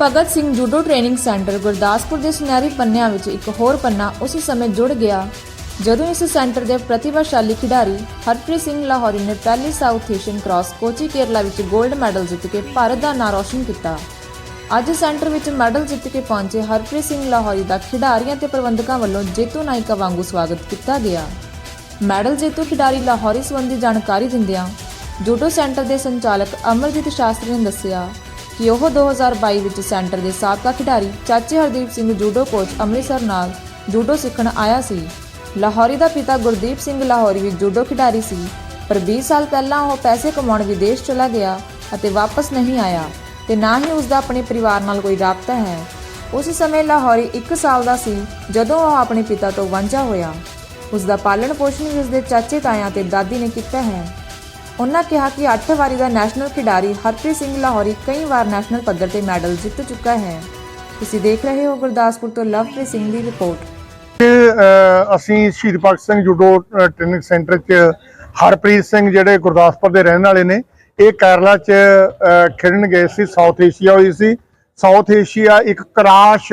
Bhagat Singh judo training centre Gurdaspur ਦੇ ਸੁਨਹਿਰੀ ਪੰਨਿਆਂ ਵਿੱਚ ਇੱਕ ਹੋਰ ਪੰਨਾ ਉਸੇ ਸਮੇਂ ਜੁੜ ਗਿਆ, ਜਦੋਂ ਇਸ ਸੈਂਟਰ ਦੇ ਪ੍ਰਤਿਭਾਸ਼ਾਲੀ ਖਿਡਾਰੀ ਹਰਪ੍ਰੀਤ ਸਿੰਘ ਲਾਹੌਰੀ ਨੇ ਪਹਿਲੀ South Asian Kurash Kochi Kerala ਵਿੱਚ 골ਡ ਮੈਡਲ ਜਿੱਤ ਕੇ ਭਾਰਤ ਦਾ ਨਾਂ ਰੌਸ਼ਨ ਕੀਤਾ। ਅੱਜ ਸੈਂਟਰ ਵਿੱਚ ਮੈਡਲ ਜਿੱਤ ਕੇ ਪਹੁੰਚੇ ਹਰਪ੍ਰੀਤ ਸਿੰਘ ਲਾਹੌਰੀ ਦਾ ਖਿਡਾਰੀਆਂ ਤੇ ਪ੍ਰਬੰਧਕਾਂ ਵੱਲੋਂ ਜੇਤੂ ਨਾਇਕਾ ਵਾਂਗੂ ਸਵਾਗਤ ਕੀਤਾ ਗਿਆ। ਮੈਡਲ ਜੇਤੂ ਖਿਡਾਰੀ ਲਾਹੌਰੀ ਸੰਬੰਧੀ ਜਾਣਕਾਰੀ ਦਿੰਦਿਆਂ ਜੂਡੋ ਸੈਂਟਰ ਦੇ ਸੰਚਾਲਕ ਅਮਰਜੀਤ ਸ਼ਾਸਤਰੀ ਨੇ ਦੱਸਿਆ ਕਿ ਉਹ 2022 ਵਿੱਚ ਸੈਂਟਰ ਦੇ ਸਾਬਕਾ ਖਿਡਾਰੀ ਚਾਚੇ ਹਰਦੀਪ ਸਿੰਘ ਜੂਡੋ ਕੋਚ ਅੰਮ੍ਰਿਤਸਰ ਨਾਲ ਜੂਡੋ ਸਿੱਖਣ ਆਇਆ ਸੀ। ਲਾਹੌਰੀ ਦਾ ਪਿਤਾ ਗੁਰਦੀਪ ਸਿੰਘ ਲਾਹੌਰੀ ਵੀ ਜੂਡੋ ਖਿਡਾਰੀ ਸੀ, ਪਰ 20 ਸਾਲ ਪਹਿਲਾਂ ਉਹ ਪੈਸੇ ਕਮਾਉਣ ਵਿਦੇਸ਼ ਚਲਾ ਗਿਆ ਅਤੇ ਵਾਪਸ ਨਹੀਂ ਆਇਆ ਤੇ ਨਾ ਹੀ ਉਸ ਦਾ ਆਪਣੇ ਪਰਿਵਾਰ ਨਾਲ ਕੋਈ ਰਾਬਤਾ ਹੈ। ਉਸ ਸਮੇਂ ਲਾਹੌਰੀ 1 ਸਾਲ ਦਾ ਸੀ, ਜਦੋਂ ਉਹ ਆਪਣੇ ਪਿਤਾ ਤੋਂ ਵਾਂਝਾ ਹੋਇਆ। ਉਸ ਦਾ ਪਾਲਣ ਪੋਸ਼ਣ ਵੀ ਉਸ ਦੇ ਚਾਚੇ ਤਾਇਆਂ ਤੇ ਦਾਦੀ ਨੇ ਕੀਤਾ ਹੈ। ਉਹਨਾਂ ਕਿਹਾ ਕਿ 8 ਵਾਰੀ ਦਾ ਨੈਸ਼ਨਲ ਖਿਡਾਰੀ ਹਰਪ੍ਰੀਤ ਸਿੰਘ ਲਾਹੌਰੀ ਕਈ ਵਾਰ ਨੈਸ਼ਨਲ ਪੱਧਰ ਤੇ ਮੈਡਲ ਜਿੱਤ ਚੁੱਕਾ ਹੈ। ਤੁਸੀਂ ਦੇਖ ਰਹੇ ਹੋ ਗੁਰਦਾਸਪੁਰ ਤੋਂ ਲਵਪ੍ਰੀਤ ਸਿੰਘ ਦੀ ਰਿਪੋਰਟ। ਅਸੀਂ Shaheed Bhagat Singh judo training centre 'ਚ ਹਰਪ੍ਰੀਤ ਸਿੰਘ ਜਿਹੜੇ ਗੁਰਦਾਸਪੁਰ ਦੇ ਰਹਿਣ ਵਾਲੇ ਨੇ ਇਹ ਕੇਰਲਾ 'ਚ ਅ, ਖੇਡਣ ਗਏ ਸੀ ਸਾਊਥ ਏਸ਼ੀਆ ਹੋਈ ਸੀ। ਸਾਊਥ ਏਸ਼ੀਆ ਇੱਕ ਕਰਾਸ਼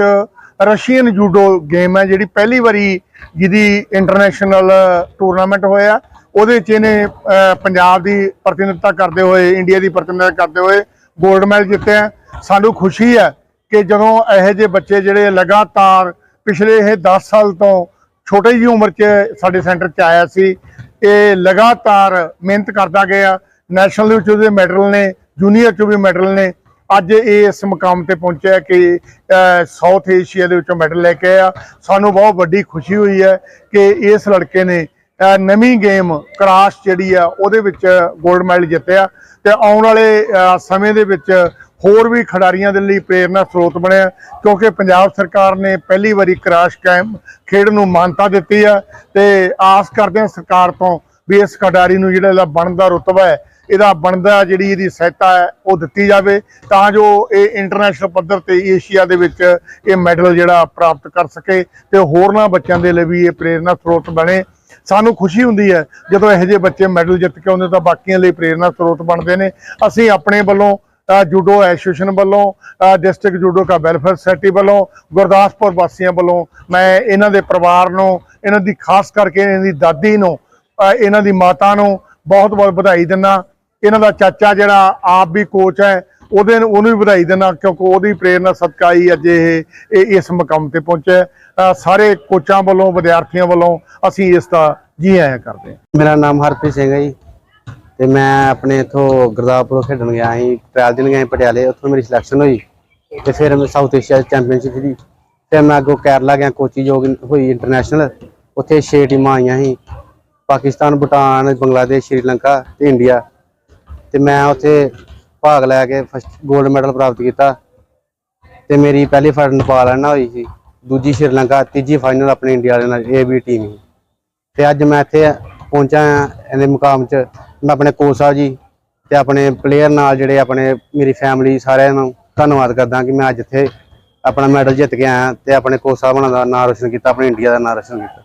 ਰਸ਼ੀਅਨ ਜੂਡੋ ਗੇਮ ਹੈ ਜਿਹੜੀ ਪਹਿਲੀ ਵਾਰੀ ਜਿਹਦੀ ਇੰਟਰਨੈਸ਼ਨਲ ਟੂਰਨਾਮੈਂਟ ਹੋਇਆ। ਉਹਦੇ 'ਚ ਇਹਨੇ ਪੰਜਾਬ ਦੀ ਪ੍ਰਤੀਨਿਧਤਾ ਕਰਦੇ ਹੋਏ, ਇੰਡੀਆ ਦੀ ਪ੍ਰਤੀਨਿਧਤਾ ਕਰਦੇ ਹੋਏ 골ਡ ਮੈਡਲ ਜਿੱਤਿਆ ਸਾਨੂੰ ਖੁਸ਼ੀ ਹੈ ਕਿ ਜਦੋਂ ਇਹੋ ਜਿਹੇ ਬੱਚੇ ਜਿਹੜੇ ਲਗਾਤਾਰ ਪਿਛਲੇ ਇਹ 10 ਸਾਲ ਤੋਂ ਛੋਟੀ ਜਿਹੀ ਉਮਰ 'ਚ ਸਾਡੇ ਸੈਂਟਰ 'ਚ ਆਇਆ ਸੀ, ਇਹ ਲਗਾਤਾਰ ਮਿਹਨਤ ਕਰਦਾ ਗਿਆ। ਨੈਸ਼ਨਲ ਦੇ ਵਿੱਚ ਉਹਦੇ ਮੈਡਲ ਨੇ, ਜੂਨੀਅਰ 'ਚ ਵੀ ਮੈਡਲ ਨੇ। ਅੱਜ ਇਹ ਇਸ ਮੁਕਾਮ ਤੇ ਪਹੁੰਚਿਆ ਕਿ ਸਾਊਥ ਏਸ਼ੀਆ ਦੇ ਵਿੱਚੋਂ ਮੈਡਲ ਲੈ ਕੇ ਆਇਆ। ਸਾਨੂੰ ਬਹੁਤ ਵੱਡੀ ਖੁਸ਼ੀ ਹੋਈ ਹੈ ਕਿ ਇਸ ਲੜਕੇ ਨੇ ਨਵੀਂ ਗੇਮ ਕਰਾਸ਼ ਜਿਹੜੀ ਆ, ਉਹਦੇ ਵਿੱਚ 골ਡ ਮੈਡਲ ਜਿੱਤਿਆ। ਤੇ ਆਉਣ ਵਾਲੇ ਸਮੇਂ ਦੇ ਵਿੱਚ ਹੋਰ ਵੀ ਖਿਡਾਰੀਆਂ ਦੇ ਲਈ ਪ੍ਰੇਰਨਾ ਸਰੋਤ ਬਣਿਆ, ਕਿਉਂਕਿ ਪੰਜਾਬ ਸਰਕਾਰ ਨੇ ਪਹਿਲੀ ਵਾਰੀ ਕਰਾਸ਼ ਕੈਂਪ ਖੇਡ ਨੂੰ ਮਾਨਤਾ ਦਿੱਤੀ ਆ। ਤੇ ਆਸ ਕਰਦੇ ਹਾਂ ਸਰਕਾਰ ਤੋਂ ਵੀ ਇਸ ਖਿਡਾਰੀ ਨੂੰ ਜਿਹੜਾ ਇਹਦਾ ਬਣਦਾ ਰੁਤਬਾ ਹੈ, ਇਹਦਾ ਬਣਦਾ ਜਿਹੜੀ ਇਹਦੀ ਸਹਾਇਤਾ ਹੈ, ਉਹ ਦਿੱਤੀ ਜਾਵੇ, ਤਾਂ ਜੋ ਇਹ ਇੰਟਰਨੈਸ਼ਨਲ ਪੱਧਰ ਤੇ ਏਸ਼ੀਆ ਦੇ ਵਿੱਚ ਇਹ ਮੈਡਲ ਜਿਹੜਾ ਪ੍ਰਾਪਤ ਕਰ ਸਕੇ ਤੇ ਹੋਰਨਾਂ ਬੱਚਿਆਂ ਦੇ ਲਈ ਵੀ ਇਹ ਪ੍ਰੇਰਨਾ ਸਰੋਤ ਬਣੇ। ਸਾਨੂੰ ਖੁਸ਼ੀ ਹੁੰਦੀ ਹੈ ਜਦੋਂ ਇਹੋ ਜਿਹੇ ਬੱਚੇ ਮੈਡਲ ਜਿੱਤ ਕੇ ਆਉਂਦੇ ਤਾਂ ਬਾਕੀਆਂ ਲਈ ਪ੍ਰੇਰਨਾ ਸਰੋਤ ਬਣਦੇ ਨੇ। ਅਸੀਂ ਆਪਣੇ ਵੱਲੋਂ ਜੂਡੋ ਐਸੋਸੀਏਸ਼ਨ ਵੱਲੋਂ ਡਿਸਟ੍ਰਿਕਟ ਜੂਡੋ ਕਾ ਵੈਲਫੇਅਰ ਸੋਸਾਇਟੀ ਵੱਲੋਂ, ਗੁਰਦਾਸਪੁਰ ਵਾਸੀਆਂ ਵੱਲੋਂ, ਮੈਂ ਇਹਨਾਂ ਦੇ ਪਰਿਵਾਰ ਨੂੰ, ਇਹਨਾਂ ਦੀ ਖਾਸ ਕਰਕੇ ਇਹਨਾਂ ਦੀ ਦਾਦੀ ਨੂੰ ਇਹਨਾਂ ਦੀ ਮਾਤਾ ਨੂੰ ਬਹੁਤ ਬਹੁਤ ਵਧਾਈ ਦਿੰਦਾ। ਇਹਨਾਂ ਦਾ ਚਾਚਾ ਜਿਹੜਾ ਆਪ ਵੀ ਕੋਚ ਹੈ ਉਹਦੇ ਉਹਨੂੰ ਵੀ ਵਧਾਈ ਦੇਣਾ ਕਿਉਂਕਿ ਉਹਦੀ ਪ੍ਰੇਰਨਾ ਸਦਕਾ ਹੀ ਅੱਜ ਇਹ ਇਸ ਮੁਕਾਮ ਤੇ ਪਹੁੰਚਿਆ ਸਾਰੇ ਕੋਚਾਂ ਵੱਲੋਂ, ਵਿਦਿਆਰਥੀਆਂ ਵੱਲੋਂ ਅਸੀਂ ਇਸ ਦਾ ਜੀ ਆਇਆਂ ਕਰਦੇ ਹਾਂ। ਮੇਰਾ ਨਾਮ ਹਰਪ੍ਰੀਤ ਸਿੰਘ ਹੈ ਜੀ ਤੇ ਮੈਂ ਆਪਣੇ ਇਥੋਂ ਗੁਰਦਾਸਪੁਰ ਖੇਡਣ ਗਿਆ ਸੀ, ਟ੍ਰਾਇਲ ਦੇਣ ਗਿਆ ਸੀ ਪਟਿਆਲੇ, ਉੱਥੋਂ ਮੇਰੀ ਸਿਲੈਕਸ਼ਨ ਹੋਈ ਤੇ ਫਿਰ ਮੈਂ ਸਾਊਥ ਏਸ਼ੀਆ ਚੈਂਪੀਅਨਸ਼ਿਪ ਦੀ ਫਿਰ ਮੈਂ ਅੱਗੋਂ ਕੇਰਲਾ ਗਿਆ ਕੋਚੀ ਜੋ ਹੋਈ ਇੰਟਰਨੈਸ਼ਨਲ ਉੱਥੇ 6 ਟੀਮਾਂ ਆਈਆਂ ਸੀ, ਪਾਕਿਸਤਾਨ, ਭੂਟਾਨ, ਬੰਗਲਾਦੇਸ਼, ਸ਼੍ਰੀਲੰਕਾ ਤੇ ਇੰਡੀਆ। ਤੇ ਮੈਂ ਉੱਥੇ ਭਾਗ ਲੈ ਕੇ ਫਸਟ 골ਡ ਮੈਡਲ ਪ੍ਰਾਪਤ ਕੀਤਾ ਤੇ ਮੇਰੀ ਪਹਿਲੀ ਫਾਈਟ ਨੇਪਾਲ ਨਾਲ ਹੋਈ ਸੀ, ਦੂਜੀ ਸ਼੍ਰੀਲੰਕਾ, ਤੀਜੀ ਫਾਈਨਲ ਆਪਣੇ ਇੰਡੀਆ ਵਾਲੇ ਨਾਲ ਇਹ ਵੀ ਟੀਮ ਸੀ ਤੇ ਅੱਜ ਮੈਂ ਇੱਥੇ ਪਹੁੰਚਾ ਆ ਇਹਦੇ ਮੁਕਾਮ 'ਚ। ਮੈਂ ਆਪਣੇ ਕੋਚ ਸਾਹਿਬ ਜੀ ਤੇ ਆਪਣੇ ਪਲੇਅਰ ਨਾਲ ਜਿਹੜੇ ਆਪਣੇ ਮੇਰੀ ਫੈਮਿਲੀ ਸਾਰਿਆਂ ਨੂੰ ਧੰਨਵਾਦ ਕਰਦਾ ਕਿ ਮੈਂ ਅੱਜ ਇੱਥੇ ਆਪਣਾ ਮੈਡਲ ਜਿੱਤ ਕੇ ਆਇਆ ਤੇ ਆਪਣੇ ਕੋਚ ਸਾਹਿਬ ਹੋਣਾ ਦਾ ਨਾਮ ਰੋਸ਼ਨ ਕੀਤਾ, ਆਪਣੇ ਇੰਡੀਆ ਦਾ ਨਾਮ ਰੋਸ਼ਨ ਕੀਤਾ।